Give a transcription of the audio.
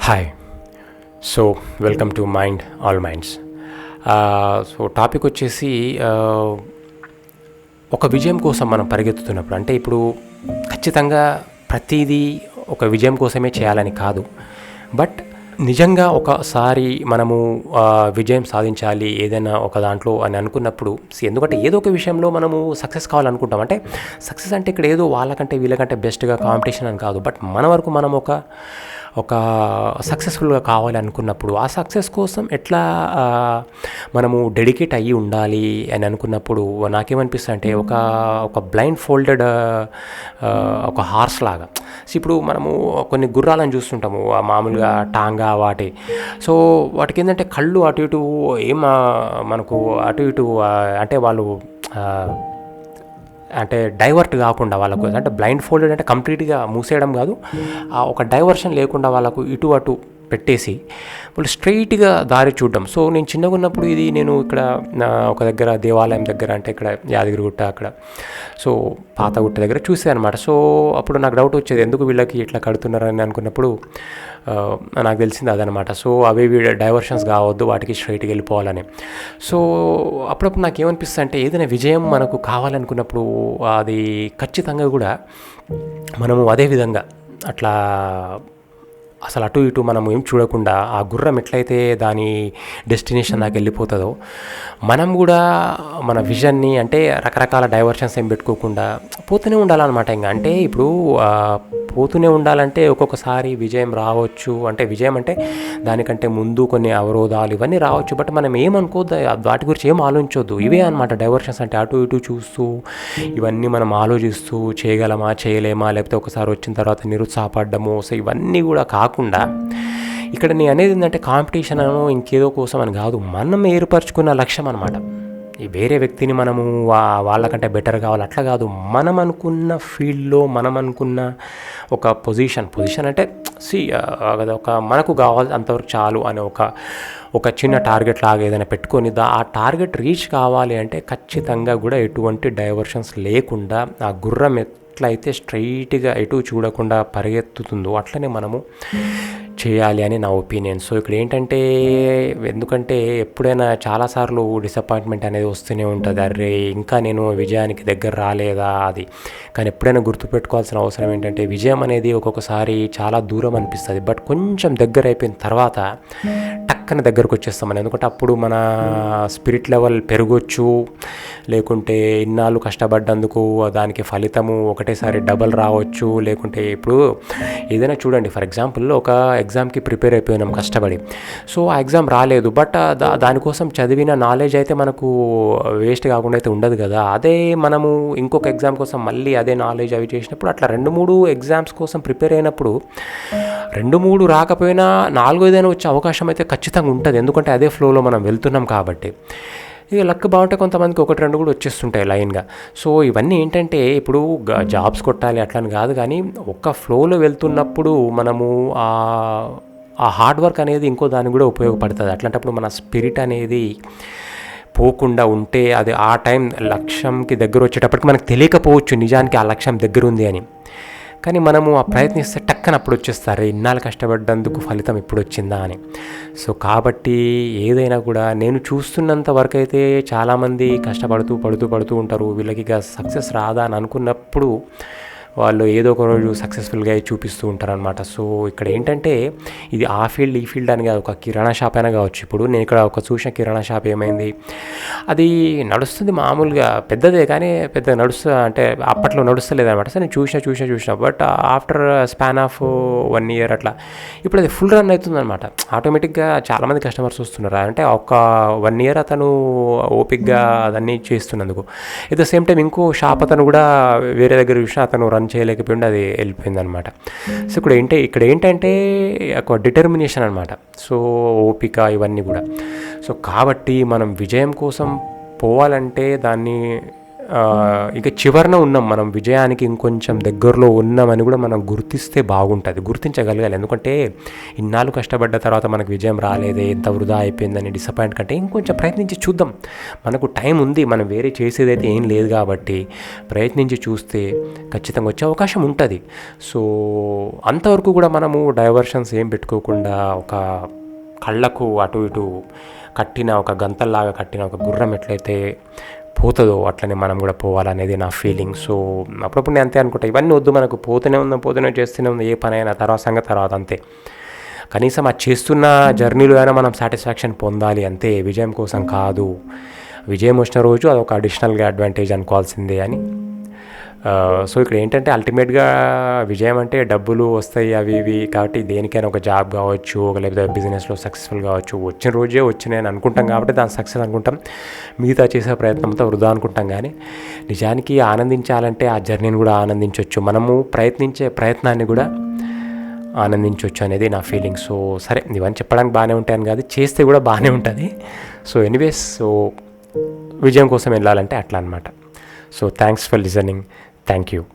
Hi so welcome to mind all minds so topic వచ్చేసి uh, ఒక విజయం కోసం మనం పరిగెత్తుతున్నప్పుడు అంటే ఇప్పుడు ఖచ్చితంగా ప్రతిదీ ఒక విజయం కోసమే చేయాలని కాదు. బట్ నిజంగా ఒకసారి మనము విజయం సాధించాలి ఏదైనా ఒక దాంట్లో అని అనుకున్నప్పుడు ఎందుకంటే ఏదో ఒక విషయంలో మనము సక్సెస్ కావాలనుకుంటాం. అంటే సక్సెస్ అంటే ఇక్కడ ఏదో వాళ్ళకంటే వీళ్ళకంటే బెస్ట్గా కాంపిటీషన్ అని కాదు. బట్ మన వరకు మనం ఒక ఒక సక్సెస్ఫుల్గా కావాలి అనుకున్నప్పుడు ఆ సక్సెస్ కోసం ఎట్లా మనము డెడికేట్ అయ్యి ఉండాలి అని అనుకున్నప్పుడు నాకేమనిపిస్తుంది అంటే ఒక ఒక బ్లైండ్ ఫోల్డెడ్ ఒక హార్స్ లాగా. సో ఇప్పుడు మనము కొన్ని గుర్రాలను చూస్తుంటాము మామూలుగా టాంగా వాటి. సో వాటికి ఏంటంటే కళ్ళు అటు ఇటు ఏం మనకు అటు ఇటు అంటే వాళ్ళు అంటే డైవర్ట్ కాకుండా వాళ్ళకు అంటే బ్లైండ్ ఫోల్డెడ్ అంటే కంప్లీట్గా మూసేయడం కాదు. ఆ ఒక డైవర్షన్ లేకుండా వాళ్ళకు ఇటు అటు పెట్టేసి వాళ్ళు స్ట్రైట్గా దారి చూడడం. సో నేను చిన్నగా ఉన్నప్పుడు ఇది నేను ఇక్కడ నా ఒక దగ్గర దేవాలయం దగ్గర అంటే ఇక్కడ యాదగిరిగుట్ట అక్కడ. సో పాతగుట్ట దగ్గర చూసాను అనమాట సో అప్పుడు నాకు డౌట్ వచ్చేది ఎందుకు వీళ్ళకి ఇట్లా కడుతున్నారని అనుకున్నప్పుడు నాకు తెలిసింది అదనమాట సో అవి డైవర్షన్స్ కావద్దు వాటికి స్ట్రైట్గా వెళ్ళిపోవాలని. సో అప్పుడప్పుడు నాకు ఏమనిపిస్తుంది అంటే ఏదైనా విజయం మనకు కావాలనుకున్నప్పుడు అది ఖచ్చితంగా కూడా మనము అదే విధంగా అట్లా అసలు అటు ఇటు మనం ఏం చూడకుండా ఆ గుర్రం ఎట్లయితే దాని డెస్టినేషన్ దాకా వెళ్ళిపోతుందో మనం కూడా మన విజన్ని అంటే రకరకాల డైవర్షన్స్ ఏం పెట్టుకోకుండా పోతూనే ఉండాలన్నమాట ఇంకా అంటే ఇప్పుడు పోతూనే ఉండాలంటే ఒక్కొక్కసారి విజయం రావచ్చు. అంటే విజయం అంటే దానికంటే ముందు కొన్ని అవరోధాలు ఇవన్నీ రావచ్చు. బట్ మనం ఏమనుకోద్దు వాటి గురించి ఏం ఆలోచించొద్దు. ఇవే అనమాట డైవర్షన్స్ అంటే అటు ఇటు చూస్తూ ఇవన్నీ మనం ఆలోచిస్తూ చేయగలమా చేయలేమా లేకపోతే ఒకసారి వచ్చిన తర్వాత నిరుత్సాహపడ్డము. సో ఇవన్నీ కూడా కాకుండా కాకుండా ఇక్కడ నేను అనేది ఏంటంటే కాంపిటీషన్ అనో ఇంకేదో కోసం అని కాదు మనం ఏర్పరచుకున్న లక్ష్యం అనమాట ఈ వేరే వ్యక్తిని మనము వాళ్ళకంటే బెటర్ కావాలి అట్లా కాదు. మనం అనుకున్న ఫీల్డ్లో మనం అనుకున్న ఒక పొజిషన్ పొజిషన్ అంటే సి ఒక మనకు కావాలి అంతవరకు చాలు అనే ఒక ఒక చిన్న టార్గెట్ లాగా ఏదైనా పెట్టుకొని దా ఆ టార్గెట్ రీచ్ కావాలి అంటే ఖచ్చితంగా కూడా ఎటువంటి డైవర్షన్స్ లేకుండా ఆ గుర్రం ఎట్లయితే స్ట్రైట్గా ఎటు చూడకుండా పరిగెత్తుతుందో అట్లనే మనము చేయాలి అని నా ఒపీనియన్. సో ఇక్కడ ఏంటంటే ఎందుకంటే ఎప్పుడైనా చాలాసార్లు డిసప్పాయింట్మెంట్ అనేది వస్తూనే ఉంటుంది. అరే ఇంకా నేను విజయానికి దగ్గర రాలేదా అది. కానీ ఎప్పుడైనా గుర్తుపెట్టుకోవాల్సిన అవసరం ఏంటంటే విజయం అనేది ఒక్కొక్కసారి చాలా దూరం అనిపిస్తుంది. బట్ కొంచెం దగ్గర అయిపోయిన తర్వాత టక్కన దగ్గరకు వచ్చేస్తాం మనం ఎందుకంటే అప్పుడు మన స్పిరిట్ లెవెల్ పెరగొచ్చు లేకుంటే ఇన్నాళ్ళు కష్టపడ్డందుకు దానికి ఫలితము ఒకటేసారి డబల్ రావచ్చు లేకుంటే ఇప్పుడు ఏదైనా చూడండి ఫర్ ఎగ్జాంపుల్ ఒక ఎగ్జామ్కి ప్రిపేర్ అయిపోయినాం కష్టపడి. సో ఆ ఎగ్జామ్ రాలేదు బట్ దా దానికోసం చదివిన నాలెడ్జ్ అయితే మనకు వేస్ట్ కాకుండా అయితే ఉండదు కదా. అదే మనము ఇంకొక ఎగ్జామ్ కోసం మళ్ళీ అదే నాలెడ్జ్ అవి చేసినప్పుడు అట్లా రెండు మూడు ఎగ్జామ్స్ కోసం ప్రిపేర్ అయినప్పుడు రెండు మూడు రాకపోయినా నాలుగు ఏదైనా వచ్చే అవకాశం అయితే ఖచ్చితంగా ఉంటుంది. ఎందుకంటే అదే ఫ్లోలో మనం వెళ్తున్నాం కాబట్టి. ఇక లక్ బాగుంటే కొంతమందికి ఒకటి రెండు కూడా వచ్చేస్తుంటాయి లైన్గా. సో ఇవన్నీ ఏంటంటే ఇప్పుడు జాబ్స్ కొట్టాలి అట్లా అని కాదు కానీ ఒక్క ఫ్లోలో వెళ్తున్నప్పుడు మనము ఆ ఆ హార్డ్ వర్క్ అనేది ఇంకో దానికి కూడా ఉపయోగపడుతుంది. అట్లాంటప్పుడు మన స్పిరిట్ అనేది పోకుండా ఉంటే అది ఆ టైం లక్ష్యంకి దగ్గర వచ్చేటప్పటికి మనకు తెలియకపోవచ్చు నిజానికి ఆ లక్ష్యం దగ్గర ఉంది అని. కానీ మనము ఆ ప్రయత్నిస్తే టక్కన అప్పుడు వచ్చేస్తారు. ఇన్నాళ్ళు కష్టపడ్డందుకు ఫలితం ఇప్పుడు వచ్చిందా అని. సో కాబట్టి ఏదైనా కూడా నేను చూస్తున్నంత వరకు అయితే చాలామంది కష్టపడుతూ పడుతూ పడుతూ ఉంటారు. వీళ్ళకి ఇక సక్సెస్ రాదా అని అనుకున్నప్పుడు వాళ్ళు ఏదో ఒక రోజు సక్సెస్ఫుల్గా చూపిస్తూ ఉంటారనమాట సో ఇక్కడ ఏంటంటే ఇది ఆ ఫీల్డ్ ఈ ఫీల్డ్ అని కాదు ఒక కిరాణా షాప్ అయినా కావచ్చు. ఇప్పుడు నేను ఇక్కడ ఒక చూసిన కిరాణా షాప్ ఏమైంది? అది నడుస్తుంది మామూలుగా పెద్దదే కానీ పెద్ద నడుస్తా అంటే అప్పట్లో నడుస్తలేదు అనమాట సో నేను చూసిన చూసిన చూసిన. But after span of one year అట్లా ఇప్పుడు అది ఫుల్ రన్ అవుతుంది అనమాట ఆటోమేటిక్గా చాలామంది కస్టమర్స్ వస్తున్నారు. అంటే ఒక వన్ ఇయర్ అతను ఓపిక్గా అదన్నీ చేస్తున్నందుకు. ఎట్ ద సేమ్ టైం ఇంకో షాప్ అతను కూడా వేరే దగ్గర చూసిన అతను రన్ చేయలేకపోయింది అది వెళ్ళిపోయింది అనమాట సో ఇక్కడ ఏంటి ఇక్కడ ఏంటంటే ఒక డిటర్మినేషన్ అనమాట. సో ఓపిక ఇవన్నీ కూడా. సో కాబట్టి మనం విజయం కోసం పోవాలంటే దాన్ని ఇక చివరన ఉన్నాం మనం విజయానికి ఇంకొంచెం దగ్గరలో ఉన్నామని కూడా మనం గుర్తిస్తే బాగుంటుంది. గుర్తించగలగాలి. ఎందుకంటే ఇన్నాళ్ళు కష్టపడ్డ తర్వాత మనకు విజయం రాలేదే ఎంత వృధా అయిపోయిందని డిసప్పాయింట్ కంటే ఇంకొంచెం ప్రయత్నించి చూద్దాం. మనకు టైం ఉంది మనం వేరే చేసేదైతే ఏం లేదు కాబట్టి ప్రయత్నించి చూస్తే ఖచ్చితంగా వచ్చే అవకాశం ఉంటుంది. సో అంతవరకు కూడా మనము డైవర్షన్స్ ఏం పెట్టుకోకుండా ఒక కళ్ళకు అటు ఇటు కట్టిన ఒక గంతల్లాగా కట్టిన ఒక గుర్రం ఎట్లయితే పోతుందో అట్లనే మనం కూడా పోవాలనేది నా ఫీలింగ్ సో అప్పుడప్పుడు నేను అంతే అనుకుంటా. ఇవన్నీ వద్దు మనకు పోతూనే ఉందాం పోతూనే చేస్తూనే ఉంది ఏ పని అయినా తర్వాత సంగతి తర్వాత అంతే. కనీసం ఆ చేస్తున్న జర్నీలో అయినా మనం సాటిస్ఫాక్షన్ పొందాలి అంతే. విజయం కోసం కాదు. విజయం వచ్చిన రోజు అదొక అడిషనల్గా అడ్వాంటేజ్ అనుకోవాల్సిందే అని. సో ఇక్కడ ఏంటంటే అల్టిమేట్గా విజయం అంటే డబ్బులు వస్తాయి అవి ఇవి కాబట్టి దేనికైనా ఒక జాబ్ కావచ్చు ఒక లేకపోతే బిజినెస్లో సక్సెస్ఫుల్ కావచ్చు. వచ్చిన రోజే వచ్చినాయని అనుకుంటాం కాబట్టి దాని సక్సెస్ అనుకుంటాం. మిగతా చేసే ప్రయత్నంతో వృధా అనుకుంటాం కానీ నిజానికి ఆనందించాలంటే ఆ జర్నీని కూడా ఆనందించవచ్చు మనము ప్రయత్నించే ప్రయత్నాన్ని కూడా ఆనందించవచ్చు అనేది నా ఫీలింగ్ సో సరే ఇవన్నీ చెప్పడానికి బాగానే ఉంటాయని కాదు చేస్తే కూడా బాగానే ఉంటుంది. సో ఎనీవేస్ సో విజయం కోసం వెళ్ళాలంటే అట్లా అనమాట So thanks for listening. Thank you.